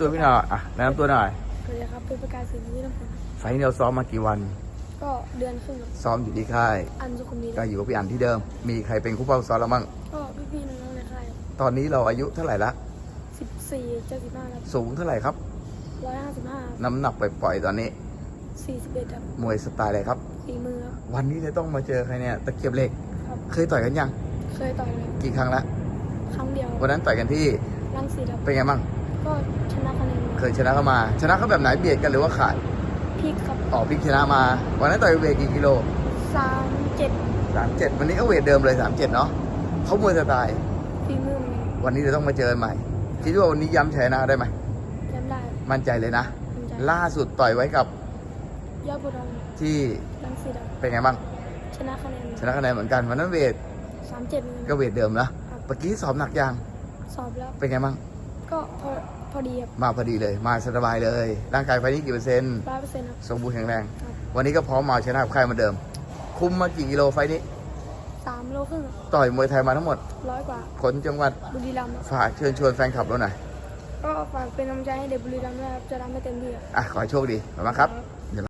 ตัวพี่หน่อยอะแนะนำตัวหน่อยสวัสดีครับเป็นประกาศสินวิรพงศ์ไฟล์นี้เราซ้อมมากี่วัน ก็เดือนครึ่งครับซ้อมอยู่ที่ค่าย อันสุขุมวิทก็อยู่กับพี่อันที่เดิม มีใครเป็นคู่เป้าซ้อมเราบ้างก็พี่ๆน้องๆในค่ายตอนนี้เราอายุเท่าไหร่ละ สิบสี่เจ็ดสิบห้าครับสูงเท่าไหร่ครับ ร้อยห้าสิบห้าน้ำหนักไปปล่อยๆตอนนี้ สี่สิบเอ็ดครับมวยสไตล์อะไรครับ ฝีมือครับวันนี้เลยต้องมาเจอใครเนี่ยตะเกียบเหล็ก ครับ เคยต่อยกันยัง เคยต่อยเลยกี่ครั้งละ ครั้งเดียววันนั้นต่อยกันที่รังสีครับเป็นไงบ้าง ก็ชนะคะแนนเคยชนะเข้ามา ชนะเขาแบบไหนเบียดกันหรือว่าขาดพลิกครับต่อพลิกชนะมา วันนั้นต่อยเวทกี่กิโลสามเจ็ดสามเจ็ดวันนี้ก็เวทเดิมเลยสามเจ็ดเนาะเขามวยสไตล์ฝีมือเหมือนกันวันนี้เราต้องมาเจอกันใหม่คิดว่าวันนี้ย้ำชนะได้ไหมจำได้มั่นใจเลยนะมั่นใจล่าสุดต่อยไว้กับยอดบุรีที่รังสีครับเป็นไงบ้างชนะคะแนนชนะคะแนนเหมือนกันวันนั้นเวทสามเจ็ดเหมือนก็กันเวทเดิมนะเมื่อกี้สอบหนักยังสอบแล้วเป็นไงบ้างก็พอ พอดีครับมาพอดีเลย มาสบายเลย ร่างกายไฟนี้กี่เปอร์เซ็นต์ร้อยเปอร์เซ็นต์ครับ สมบูรณ์แข็งแรง ครับ วันนี้ก็พร้อมมาชนะกับใครเหมือนเดิม คุมมากี่กิโลไฟนี้ สามโลครึ่งครับต่อยมวยไทยมาทั้งหมดร้อยกว่าคนจังหวัดบุรีรัมย์ครับฝากเชิญชวนแฟนคลับเราหน่อยก็ฝากเป็นกำลังใจให้เด็กบุรีรัมย์ด้วยครับจะทำให้เต็มที่ครับ อะขอให้โชคดีขอบคุณมากครับ ครับ